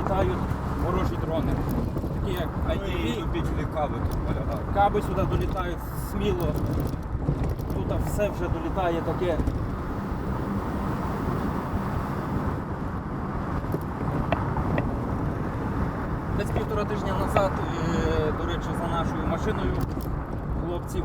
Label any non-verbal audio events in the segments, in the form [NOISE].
літають ворожі дрони. Такі як ITV, любителі кави тут полягають. каби сюди долітають сміло. Тут все вже долітає таке. Десь півтора тижня назад, е, до речі, за нашою машиною хлопців,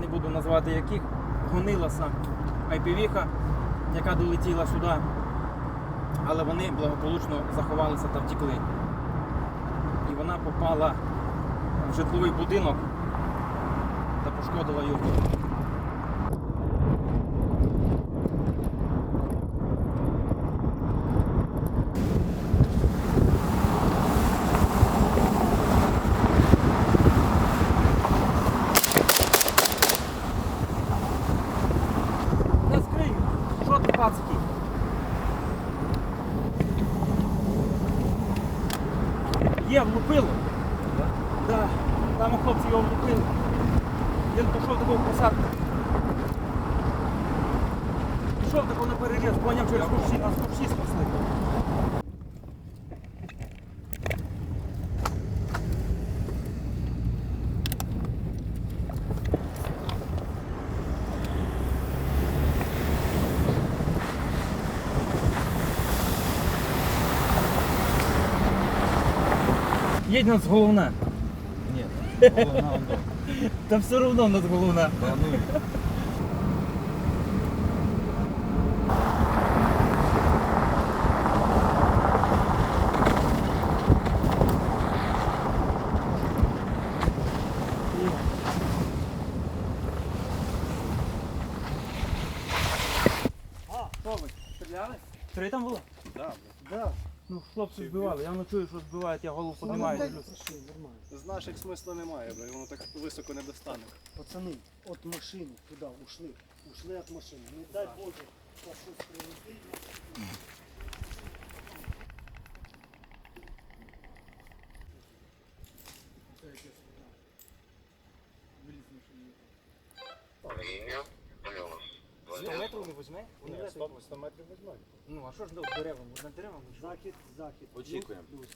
не буду назвати яких, гонилася IPV-ха, яка долетіла сюди. Але вони благополучно заховалися та втікли. І вона попала в житловий будинок та пошкодила його. Не скрий! Що ти пацики? Є, влупило. Да. Там хлопці його влупили. Він пішов такого в посадку. Пішов такого на переріз, поняв через кущі, нас кущі спасли. Їдь нас головна. Ні, головна воно. Та все одно в нас головна. Да, А, що ви? Стріляли? Три там було? Да, Да. Ну, хлопці збивали. Я не чую, що збивають, я голову піднімаю. дивлюся. З наших смисла немає, бо воно так високо не достане. Пацаны, от машины туда ушли. Ушли от машины. Не дай Боже, сейчас щось прилетить. 100, 100 метрів візьмуть. Ну, а що ж до деревами? Над деревами що? Захід, захід. Очікуємо. Плюс.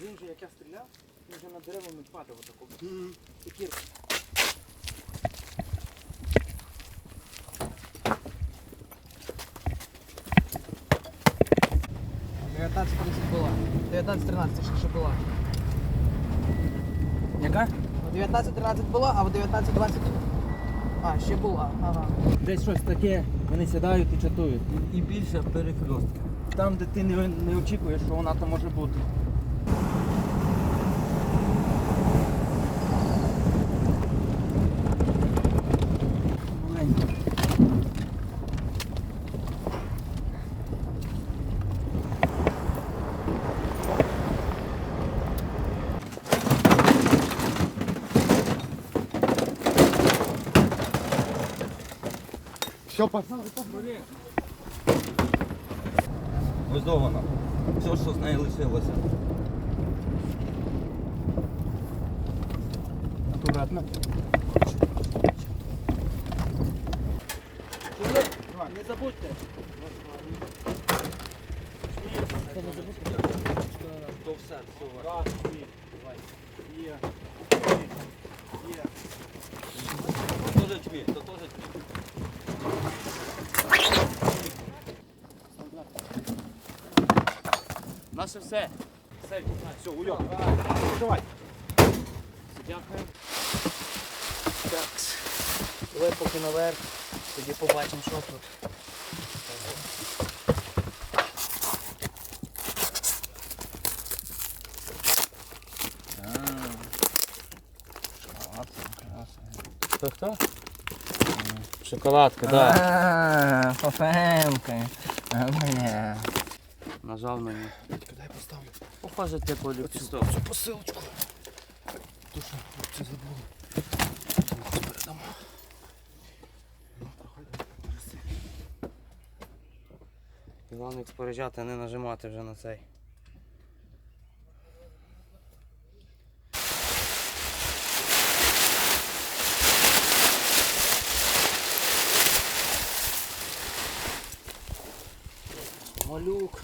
Він же, як я стріляв, він же над деревами падав отако. Мгм. Секірка. була. 19-13 ще, ще була. Яка? Ну, 19-13 була, а в 19-20. А, ще була. Ага. Десь щось таке, вони сідають і чатують. І більше перехрестки. Там, де ти не, не очікуєш, що вона там може бути. Все, пацан. Ось до вона. Все, що з неї лишилося. Аккуратно. Не забудьте. То все, все. Раз, дві, давай. Є. Є. То теж чмі, Наше все. Все, все, уйом. Давай. Дякую. Так. Давай поки наверх. Тоді побачимо, що тут. Хто хто? Шоколадка, А, Фофемка. Бля. Нажав на Дай поставлю. Похоже, типу. Цю посилочку. Ту, що хлопці забули. Передамо. Головне як споряджати, а не нажимати вже на цей. Малюк.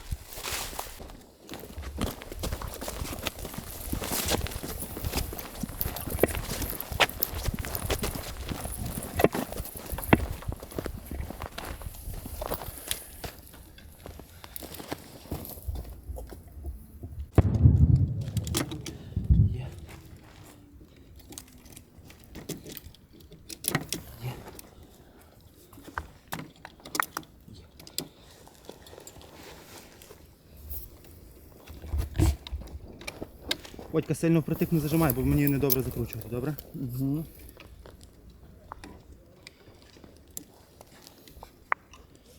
Водька сильно впритик не зажимай, бо мені недобре закручувати, добре? Угу.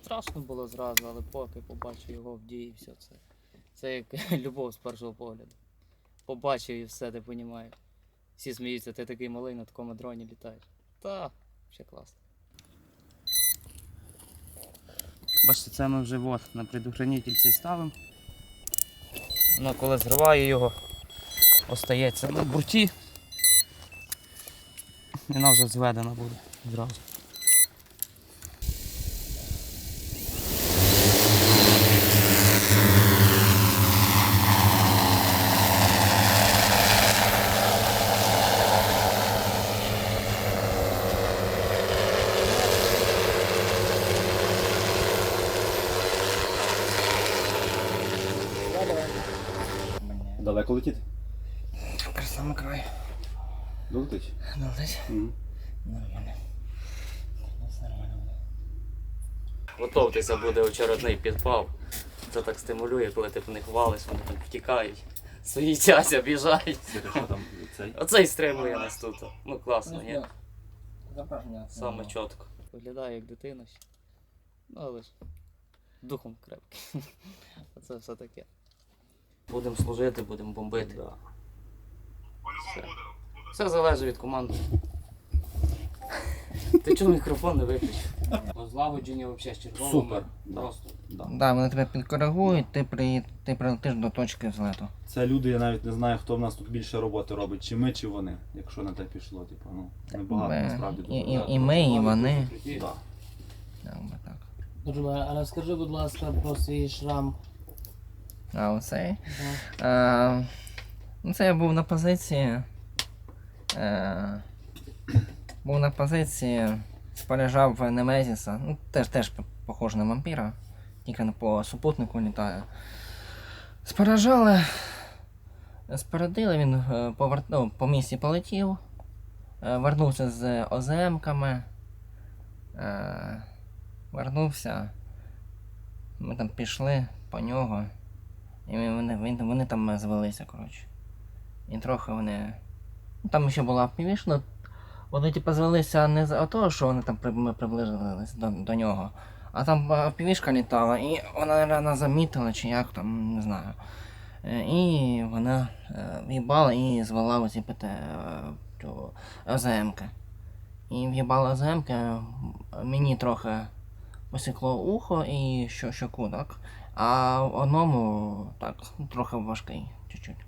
Страшно було зразу, але поки побачив його в дії, все це. Це як [LAUGHS] любов з першого погляду. Побачив і все, ти розумієш. Всі сміються, ти такий малий на такому дроні літаєш. Та, ще класно. Бачите, це ми вже от, на предохранитель цей ставимо. Воно коли зриваю його, остається на бурті. І Вона вже зведена буде зразу. Далеко летіти? Самому краю. Долетить. Долетить? Нормально. Готовтеся буде очередний підпал. Це так стимулює, коли ти в них валиш, вони так втікають. Суїтяться, біжають. Що там цей? Оцей стримує нас тут. Ну класно, ні? Саме чітко. Виглядає як дитина ще. Ну але ж духом крепкий. [LAUGHS] Оце все таке. Будемо служити, будемо бомбити. Все. Все залежить від команди. Ти чого мікрофон не виключив? Злагодження взагалі з червоними. Супер. Просто. Да. Да, вони тебе підкоригують, ти, при, ти прилетиш до точки злету. Це люди, я навіть не знаю, хто в нас тут більше роботи робить, чи ми, чи вони, якщо на те пішло, типу, ну, небагато Ми- насправді і, дуже. і, і ми, і вони. Да. Як би так. Друже, а розкажи, будь ласка, про свій шрам. А оцей? Е, ну, це я був на позиції. Е, був на позиції, споряджав в Немезіса. Ну, теж, теж п- похож на вампіра, тільки по супутнику літає. Споряджали. Спорядили, він е, повер... ну, по місці полетів. Е, вернувся з ОЗМ-ками. Е, вернувся. Ми там пішли по нього. І вони, вони там звелися, коротше. І трохи вони. Ну, Там ще була півішна. Вони типу звелися не за того, що вони там ми приблизились до, до нього. А там півішка літала, і вона рано замітила, чи як там, не знаю. Е, І вона е, в'їбала і звела оці ОЗМки. І в'їбала ОЗМки, мені трохи посікло ухо і що, щоку, так? А одному так, трохи важкий, чуть-чуть.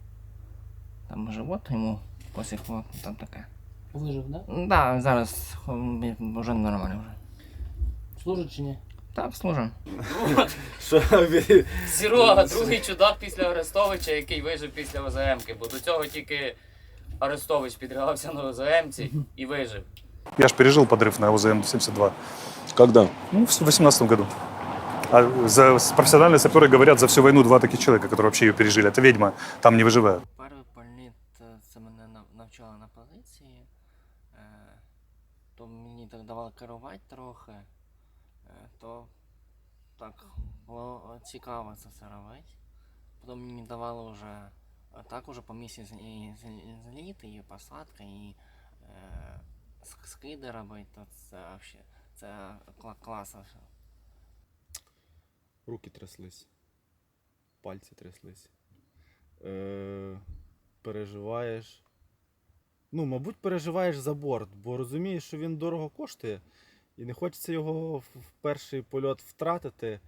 Там живот йому посікло, там таке. Вижив, да? Так, да, зараз м, вже нормально вже. Служить чи ні? Так, служу. Сірога, другий чудак після Арестовича, який вижив після ОЗМки, бо до цього тільки Арестович підрягався на ОЗМці і вижив. Я же пережил подрыв на УЗМ-72. Когда? Ну, в 2018 году. А за с- профессиональные саперы говорят, за всю войну два таких человека, которые вообще ее пережили. Это ведьма, там не выживают. Мені так давали керувати трохи. Е, То так було цікаво це все робити. Потім мені давали вже е, так уже по місці з- і зліти, і посадка, і е, скиди робити. То це вообще це кла- класно. все. Руки тряслись. Пальці тряслись. Е, переживаєш. Ну, мабуть, переживаєш за борт, бо розумієш, що він дорого коштує, і не хочеться його в перший польот втратити.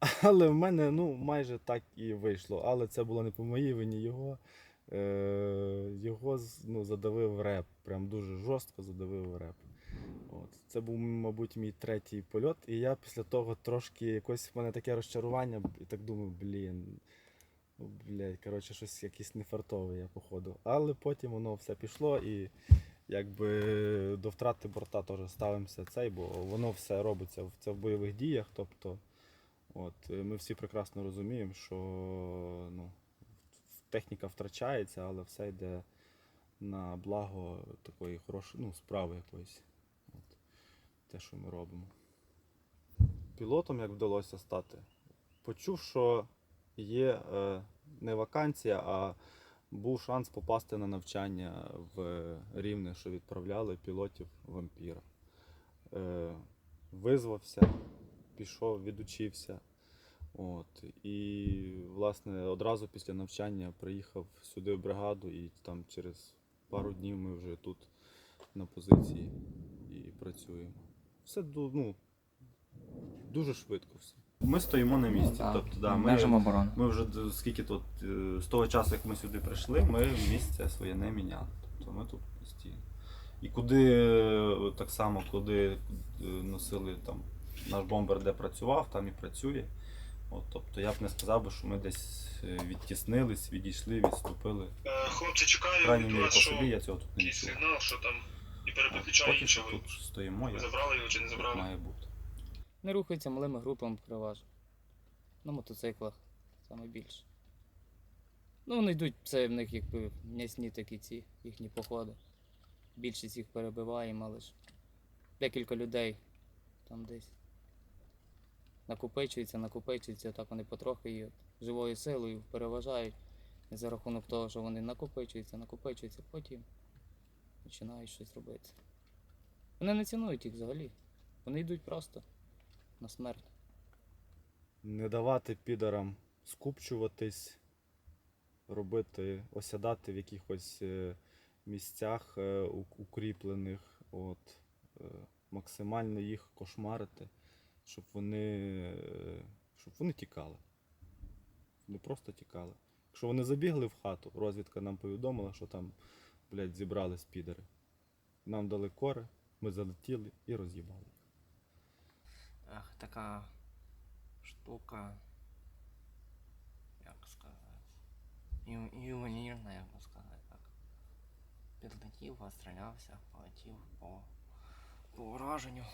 [LAUGHS] Але в мене ну, майже так і вийшло. Але це було не по моїй вині його. Е, його ну, задавив реп. Прям дуже жорстко задавив реп. От. Це був, мабуть, мій третій польот, і я після того трошки якось в мене таке розчарування, і так думаю, блін. Ну, блядь, коротше, щось якесь нефартове я походу. Але потім воно все пішло і якби до втрати борта теж ставимося цей, бо воно все робиться в, це в бойових діях. Тобто, от, е, ми всі прекрасно розуміємо, що ну, техніка втрачається, але все йде на благо такої хорошої ну, справи якоїсь. От, те, що ми робимо. Пілотом як вдалося стати? Почув, що є е, не вакансія, а був шанс попасти на навчання в Рівне, що відправляли пілотів вампіра. Е, визвався, пішов, відучився. От, і, власне, одразу після навчання приїхав сюди в бригаду, і там через пару днів ми вже тут на позиції і працюємо. Все ну, дуже швидко все. Ми стоїмо на місці. Так, Тобто, да, ми, оборони. ми вже д- скільки тут, е, з того часу, як ми сюди прийшли, ми місце своє не міняли. Тобто ми тут постійно. І куди е, так само, куди е, носили там наш бомбер, де працював, там і працює. От, тобто я б не сказав би, що ми десь е, відтіснились, відійшли, відступили. Хлопці В чекають крайній від мірі по вас, що я цього тут не якийсь сигнал, що там і переключає Поки що іншого. тут стоїмо, як забрали його чи не забрали? має бути. Не рухаються малими групами переважно. На мотоциклах саме більше. Ну, вони йдуть, це в них якби м'ясні такі ці їхні походи. Більшість їх перебиваємо, але ж декілька людей там десь накопичуються, накопичуються, так вони потрохи і живою силою переважають. За рахунок того, що вони накопичуються, накопичуються, потім починають щось робити. Вони не цінують їх взагалі. Вони йдуть просто на смерть. не давати підарам скупчуватись, робити, осядати в якихось е, місцях е, укріплених, от, е, максимально їх кошмарити, щоб вони, щоб вони тікали. Не просто тікали. Якщо вони забігли в хату, розвідка нам повідомила, що там, блядь, зібрались підари. Нам дали кори, ми залетіли і роз'їбали. Ах, така штука. Як сказати. Ювелірна, як би сказати так. Підлетів, пострілявся, полетів по, по ураженню.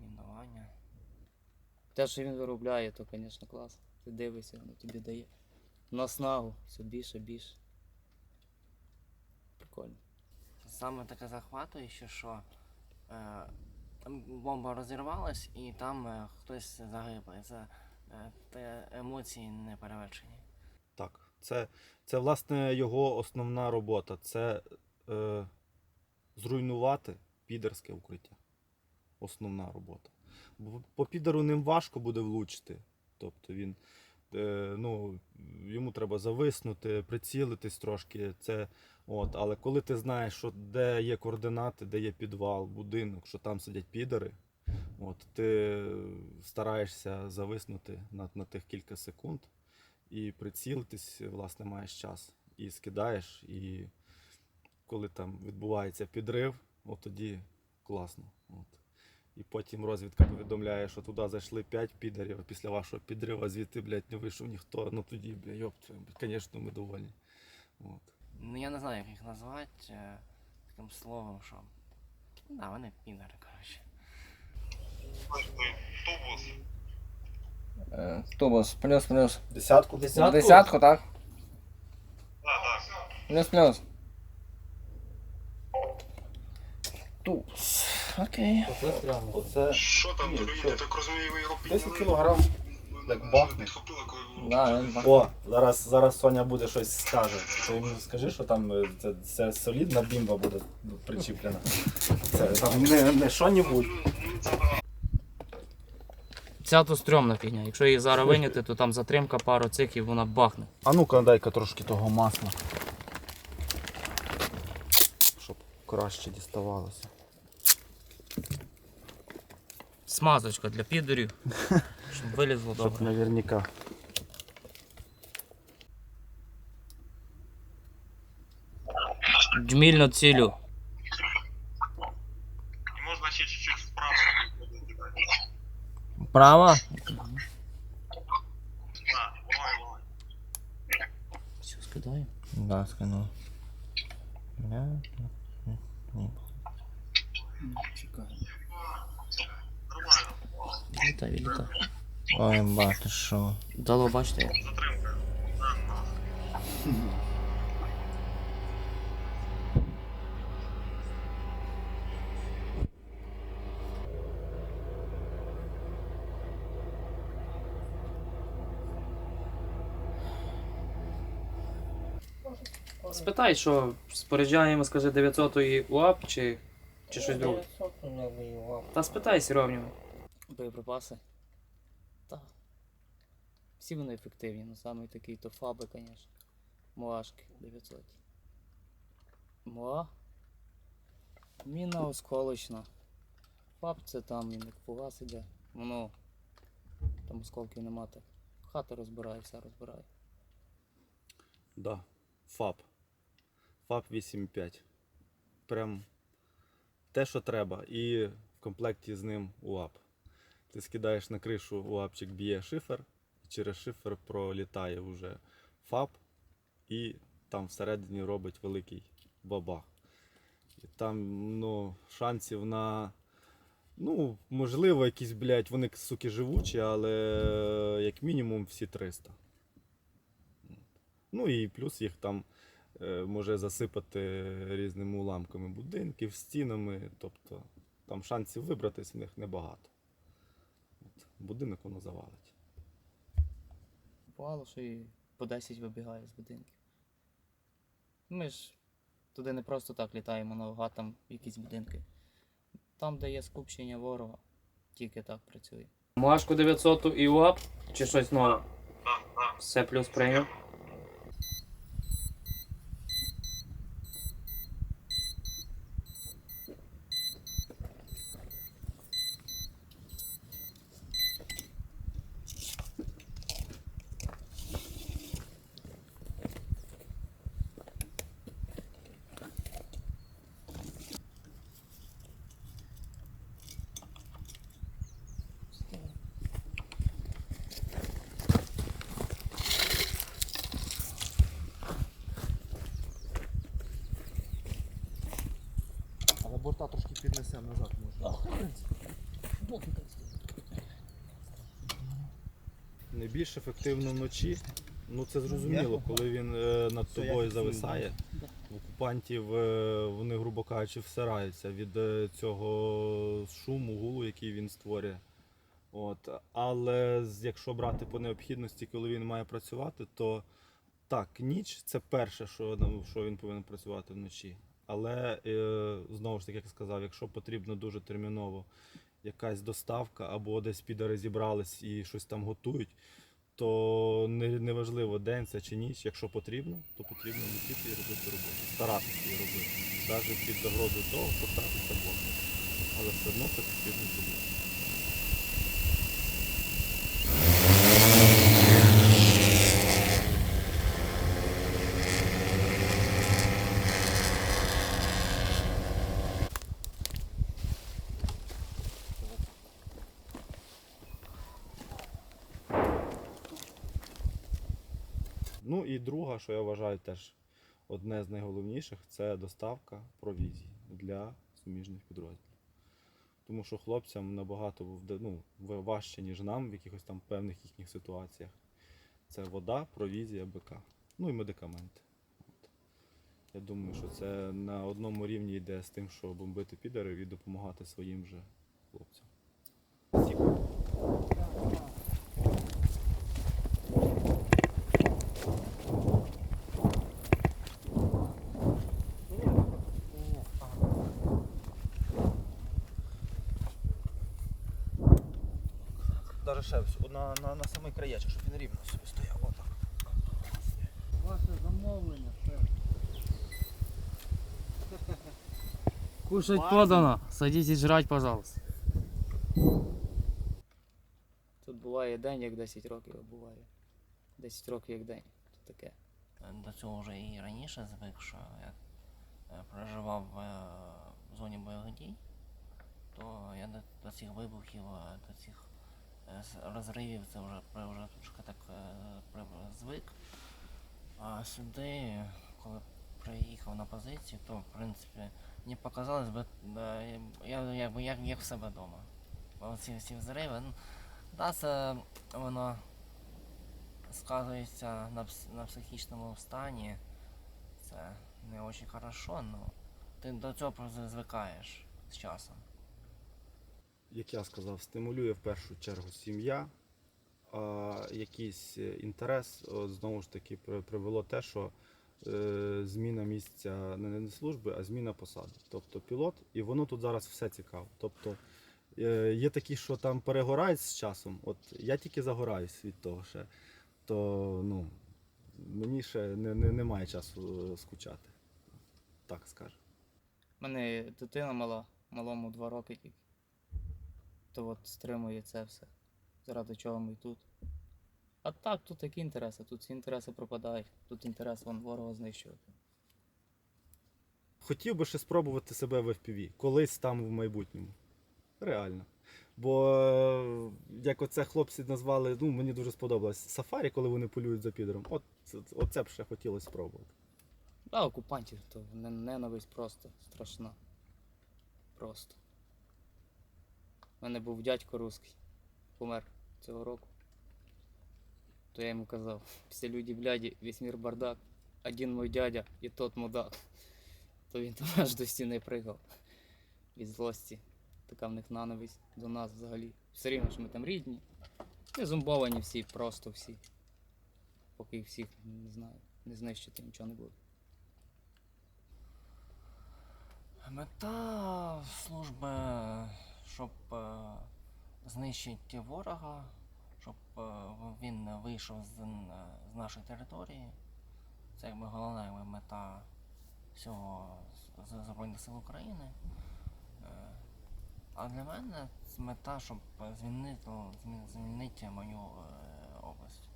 Мінування. Те, що він виробляє, то, звісно, клас. Ти дивишся, воно тобі дає наснагу, все більше, більше. Прикольно. Саме таке захватуюче, що е, бомба розірвалась і там е, хтось загиблий. Це е, те емоції не перевершені. Так, це, це власне його основна робота. Це е, зруйнувати підерське укриття. Основна робота. Бо по підеру ним важко буде влучити. Тобто він, ну, йому треба зависнути, прицілитись трошки. Це, от, але коли ти знаєш, що де є координати, де є підвал, будинок, що там сидять підери, от, ти стараєшся зависнути на, на тих кілька секунд і прицілитись, власне, маєш час. І скидаєш, і коли там відбувається підрив, от тоді класно. От. І потім розвідка повідомляє, що туди зайшли 5 підарів, а після вашого підриву звідти, блядь, не вийшов ніхто. Ну тоді, блядь, йоп, звісно, ми довольні. От. Ну я не знаю, як їх назвати е, таким словом, що. Ну, да, вони підари, коротше. Тубус. Е, Тубус, плюс-плюс. Десятку? Десятку? Десятку, так? Так, так. Плюс-плюс. Тубус. Окей. Оце стрьомно. Оце Що там, дорогі, я так розумію, ви його 10 кілограм. Мене бахне. Коли Да, він О, зараз, зараз Соня буде щось скаже. Ти йому скажи, що там е, це, це солідна бімба буде причіплена. Це там не, не що-небудь. Ця то стрьомна фігня. Якщо її зараз виняти, то там затримка пару цих і вона бахне. А ну-ка, дай-ка трошки того масла. Щоб краще діставалося. Смазочка для підорів, [LAUGHS] щоб вилізло Щоб добре. наверняка. Джмільно цілю. І можна ще чуть-чуть вправо. Право? Так, вогонь, вогонь. Все, скидаю. Да, скинув. Да. Нормально. Відлітай, відлітай. Ой, бати, що. Дало, бачите. Спитай, що споряджаємо, скажи, 900-ї УАП чи, чи щось друге. 900 не воював. Та спитай Серовнього. Боєприпаси. Так. Всі вони ефективні, ну самий такий то фаби, звісно. Муашки 900. Муа. Міна осколочна. Фаб це там він як фугас іде. Воно. Там осколків нема так. Хату розбирає, все розбирає. Да. ФАП. ФАП 8.5. Прям те, що треба. І в комплекті з ним УАП. Ти скидаєш на кришу, УАПчик б'є шифер, і через шифер пролітає вже ФАП, і там всередині робить великий бабах. І там ну, шансів на. Ну, можливо, якісь, блядь, вони суки живучі, але як мінімум всі 300. Ну і плюс їх там може засипати різними уламками будинків, стінами. Тобто там шансів вибратись в них небагато. От, будинок воно завалить. Бувало, що і по 10 вибігає з будинків. Ми ж туди не просто так літаємо наугад, там якісь будинки. Там, де є скупчення ворога, тільки так працює. Муашку 900 і УАП чи щось нове? Все плюс прийняв. Але борта трошки піднесемо назад можна. Найбільш ефективно вночі, ну це зрозуміло, коли він е, над тобою зависає. В окупантів е, вони, грубо кажучи, всираються від е, цього шуму, гулу, який він створює. От. Але якщо брати по необхідності, коли він має працювати, то так, ніч це перше, що, що він повинен працювати вночі. Але е, знову ж таки, як я сказав, якщо потрібно дуже терміново якась доставка або десь підари зібрались і щось там готують, то не, неважливо день це чи ніч, якщо потрібно, то потрібно летіти і робити роботу. Старатися її робити. Навіть під загрозою того, що втратиться Бога. Але все одно це потрібно робити. Ну і друга, що я вважаю теж одне з найголовніших, це доставка провізії для суміжних підрозділів. Тому що хлопцям набагато ну, важче, ніж нам в якихось там певних їхніх ситуаціях. Це вода, провізія, БК. Ну і медикаменти. От. Я думаю, що це на одному рівні йде з тим, що бомбити підарів і допомагати своїм же хлопцям. Даже ще на, на, на самий краєчок, щоб він рівно собі стояв. Отак. Ваше замовлення, все. [LAUGHS] Кушать подано. Садитесь жрать, пожалуйста. Тут буває день, як 10 років, а буває. 10 років як день. Тут таке. До цього вже і раніше звик, що я е, проживав е, в зоні бойових дій, то я до, цих вибухів, е, до цих розривів це вже, вже трошки так е, звик. А сюди, коли приїхав на позицію, то в принципі мені показалось би, е, я якби як, як в себе вдома. Ці всі взриви, ну, да, це воно сказується на, на психічному стані. Це не дуже хорошо, але ти до цього звикаєш з часом. Як я сказав, стимулює в першу чергу сім'я. А якийсь е, інтерес, от, знову ж таки, привело те, що е, зміна місця не, служби, а зміна посади. Тобто пілот, і воно тут зараз все цікаво. Тобто е, є такі, що там перегорають з часом. От я тільки загораюсь від того ще. То ну, мені ще не, не, немає часу е, скучати. Так скажу. У мене дитина мала, малому два роки тільки. То от стримує це все. Заради чого ми тут. А так, тут які інтереси? Тут ці інтереси пропадають. Тут інтерес вон ворога знищувати. Хотів би ще спробувати себе в FPV, колись там в майбутньому. Реально. Бо е, як оце хлопці назвали, ну мені дуже сподобалось сафарі, коли вони полюють за підером. От оце б ще хотілося спробувати. А окупантів то ненависть просто страшна. Просто. У мене був дядько русський, помер цього року. То я йому казав, всі люди бляді, весь мір бардак, один мой дядя і тот мудак. То він там аж до стіни пригав від злості. Така в них ненависть до нас взагалі. Все рівно ж ми там рідні. Не зомбовані всі, просто всі. Поки їх всіх не знаю, не знищити нічого не буде. Мета служби, щоб е, знищити ворога, щоб е, він вийшов з, з нашої території. Це якби головна якби, мета всього Збройних сил України. Е, А для мене це мета, щоб звільнити, змі- звільнити мою е, область.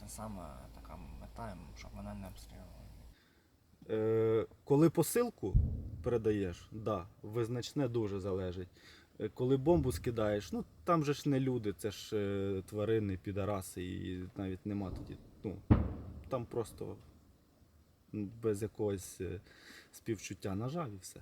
Це саме така мета, щоб мене не обстрілювали. Е, коли посилку передаєш, да, визначне дуже залежить. Е, Коли бомбу скидаєш, ну там же ж не люди, це ж е, тварини, підараси, і навіть нема тоді. Ну, там просто без якогось е, співчуття, на жаль, і все.